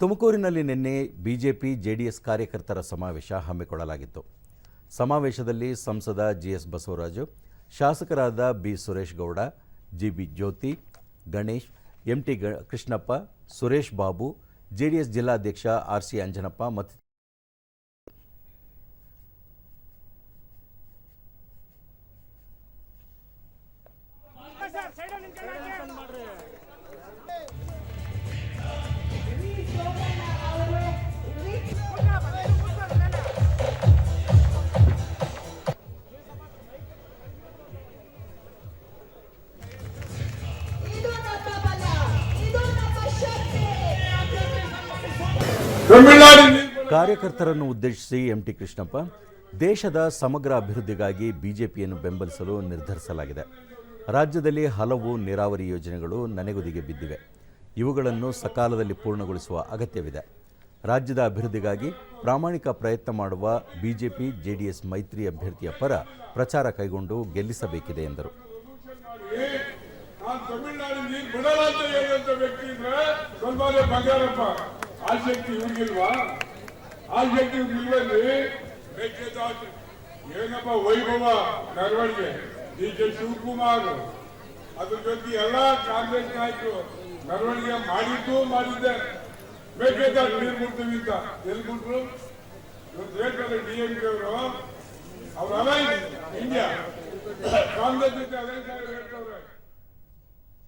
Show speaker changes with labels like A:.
A: ತುಮಕೂರಿನಲ್ಲಿ ನಿನ್ನೆ BJP, JDS ಕಾರ್ಯಕರ್ತರ ಸಮಾವೇಶ ಹಮ್ಮಿಕೊಳ್ಳಲಾಗಿತ್ತು. ಸಮಾವೇಶದಲ್ಲಿ ಸಂಸದ ಜಿಎಸ್ ಬಸವರಾಜು, ಶಾಸಕರಾದ B Suresh Gowda, GB Jyothi, Ganesh, MT Krishnappa, Suresh Babu, JDS ಜಿಲ್ಲಾಧ್ಯಕ್ಷ ಆರ್ ಸಿ ಅಂಜನಪ್ಪ ಮತ್ತು ಕಾರ್ಯಕರ್ತರನ್ನು ಉದ್ದೇಶಿಸಿ ಎಂಟಿ ಕೃಷ್ಣಪ್ಪ ದೇಶದ ಸಮಗ್ರ ಅಭಿವೃದ್ಧಿಗಾಗಿ ಬಿಜೆಪಿಯನ್ನು ಬೆಂಬಲಿಸಲು ನಿರ್ಧರಿಸಲಾಗಿದೆ. ರಾಜ್ಯದಲ್ಲಿ ಹಲವು ನೀರಾವರಿ ಯೋಜನೆಗಳು ನನೆಗುದಿಗೆ ಬಿದ್ದಿವೆ. ಇವುಗಳನ್ನು ಸಕಾಲದಲ್ಲಿ ಪೂರ್ಣಗೊಳಿಸುವ ಅಗತ್ಯವಿದೆ. ರಾಜ್ಯದ ಅಭಿವೃದ್ಧಿಗಾಗಿ ಪ್ರಾಮಾಣಿಕ ಪ್ರಯತ್ನ ಮಾಡುವ ಬಿಜೆಪಿ ಜೆಡಿಎಸ್ ಮೈತ್ರಿ ಅಭ್ಯರ್ಥಿಯ ಪರ ಪ್ರಚಾರ ಕೈಗೊಂಡು ಗೆಲ್ಲಿಸಬೇಕಿದೆ ಎಂದರು.
B: ಬಂಗಾರಪ್ಪ. ಆ ಶಕ್ತಿ ಇವ್ರಿಗಿಲ್ವಾ ಆ ಶಕ್ತಿ ಇವ್ರಿಗಿಲ್ವಲ್ಲಿ ಏನಪ್ಪ ವೈಭವ ಮೆರವಣಿಗೆ ಡಿ ಕೆ ಶಿವಕುಮಾರ್. ಅದ್ರ ಜೊತೆ ಎಲ್ಲ ಕಾಂಗ್ರೆಸ್ ನಾಯಕರು ಮೆರವಣಿಗೆ ಮಾಡಿದ್ದು ಮಾಡಿದ್ದೆ. ಮೇಕೆದಾಟು ನೀರು ಬಿಡ್ತೀವಿ ಅಂತ? ಎಲ್ಲಿ ಬಿಟ್ರು ಹೇಳ್ತಾರೆ ಡಿ ಎಂ ಕೆ ಅವರು. ಅವ್ರ ಅಲೈನ್ಸ್ ಇಂಡಿಯಾ ಕಾಂಗ್ರೆಸ್ ಜೊತೆ ಅಲೈನ್ಸ್ ಹೇಳ್ತವ್ರೆ